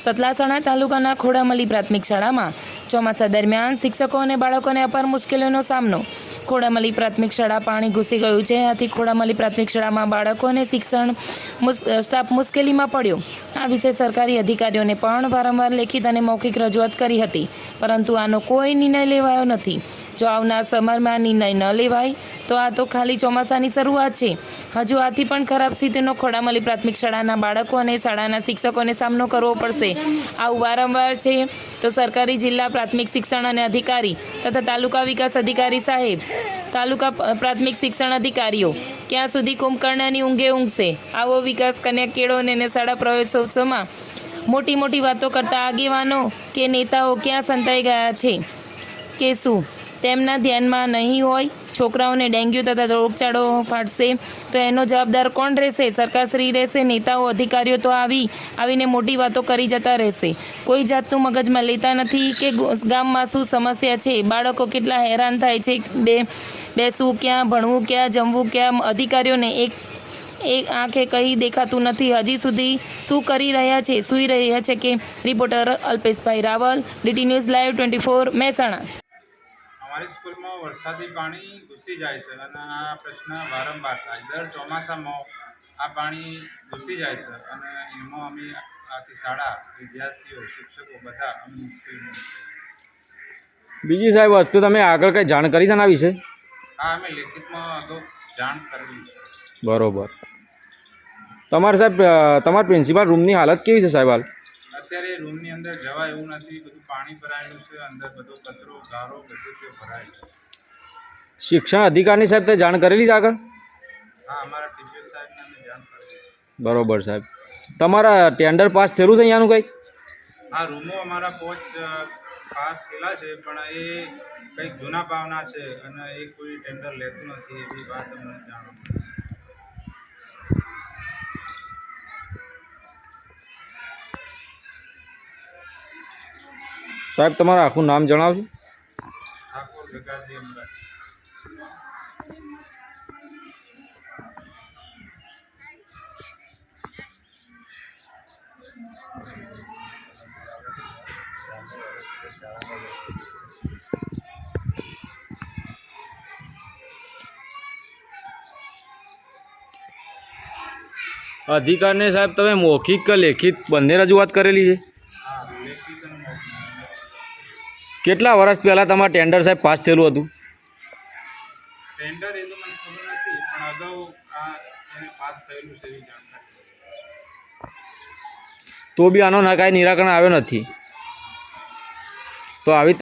સતલાસણા તાલુકાના ખોડામલી પ્રાથમિક શાળામાં ચોમાસા દરમિયાન શિક્ષકો અને બાળકોને અપાર મુશ્કેલીઓનો સામનો. ખોડામલી પ્રાથમિક શાળા પાણી ઘૂસી ગયું છે, આથી ખોડામલી પ્રાથમિક શાળામાં બાળકો અને શિક્ષણ સ્ટાફ મુશ્કેલીમાં પડ્યો. આ વિશે સરકારી અધિકારીઓને પણ વારંવાર લેખિત અને મૌખિક રજૂઆત કરી હતી, પરંતુ આનો કોઈ નિર્ણય લેવાયો નથી. જો આવનાર સમરમાં નિર્ણય ન લેવાય, તો આ તો ખાલી ચોમાસાની શરૂઆત છે. હજુ આથી પણ ખરાબ સ્થિતિનો ખોડામલી પ્રાથમિક શાળાના બાળકો અને શાળાના શિક્ષકોને સામનો કરવો પડશે. આવું વારંવાર છે તો સરકારી જિલ્લા પ્રાથમિક શિક્ષણ અને અધિકારી તથા તાલુકા વિકાસ અધિકારી સાહેબ, તાલુકા પ્રાથમિક શિક્ષણ અધિકારીઓ ક્યાં સુધી કુંભકર્ણની ઊંઘે ઊંઘશે? આવો વિકાસ કન્યા કેળો અને શાળા પ્રવેશોત્સવમાં મોટી મોટી વાતો કરતા આગેવાનો કે નેતાઓ ક્યાં સંતાઈ ગયા છે? કે શું? તેમના ધ્યાનમાં નહીં હોય, છોકરાઓને ડેન્ગ્યુ તથા રોગચાળો ફાટશે તો એનો જવાબદાર કોણ રહેશે? સરકારશ્રી રહેશે, નેતાઓ, અધિકારીઓ તો આવી, આવીને મોટી વાતો કરી જતા રહેશે. કોઈ જાતનું મગજમાં લેતા નથી કે ગામમાં શું સમસ્યા છે? બાળકો કેટલા હેરાન થાય છે? બે, બેસવું ક્યાં, ભણવું ક્યાં, જમવું ક્યાં? અધિકારીઓને એક એક આંખે કંઈ દેખાતું નથી. હજી સુધી શું કરી રહ્યા છે? સૂઈ રહ્યા છે કે reporter Alpeshbhai Raval, DT news live twenty four Mehsana. અમારી સ્કૂલમાં વરસાદી પાણી ઘૂસી જાય છે અને આ પ્રશ્ન વારંવાર થાય. દર ચોમાસામાં આ પાણી ઘૂસી જાય છે અને એમાં અમે આખી શાળા વિદ્યાર્થીઓ શિક્ષકો બધા અમે મુશ્કેલીમાં બીજી સાહેબ વસ્તુ તમે આગળ કંઈ જાણ કરી છે વિશે? આ અમે લેખિતમાં અગાઉ જાણ કરેલી છે. બરોબર. તમારે સાહેબ તમારા પ્રિન્સિપાલ રૂમની હાલત કેવી છે સાહેબ હાલ? અત્યારે રૂમની અંદર જવા એવું નથી બધું પાણી ભરાયેલું છે અંદર બધો કચરો ગારો બધું તે ભરાય છે. શિક્ષણ અધિકારની સાહેબ તે જાણ કરેલી છે આગળ? હા અમારા ટીચર સાહેબને અમે જાણ કરેલી બરોબર સાહેબ. તમારા ટેન્ડર પાસ થયેલું છે અહીંયાનું કંઈક આ રૂમો અમારા પોચ પાસ થયેલા છે પણ એ કંઈક જૂના પાવના છે અને એ કોઈ ટેન્ડર લેતું નથી એવી વાત અમને જાણવા સાહેબ, તમારું આખું નામ જણાવજો. ઠાકોર ગગાજી અમરાજ અધિકારને સાહેબ, તમે મૌખિક કે લેખિત બંને રજૂઆત કરેલી છે હા લેખિત અને મૌખિક. કેટલા વર્ષ પહેલાં તમારે ટેન્ડર સાહેબ પાસ થયેલું હતું? ટેન્ડર એ તો મને ખબર નથી પણ અગાઉ આ એને પાસ થયેલું છે એવી જાણકારી. તો બી આનો ના કાંઈ નિરાકરણ આવ્યો નથી. તો આવી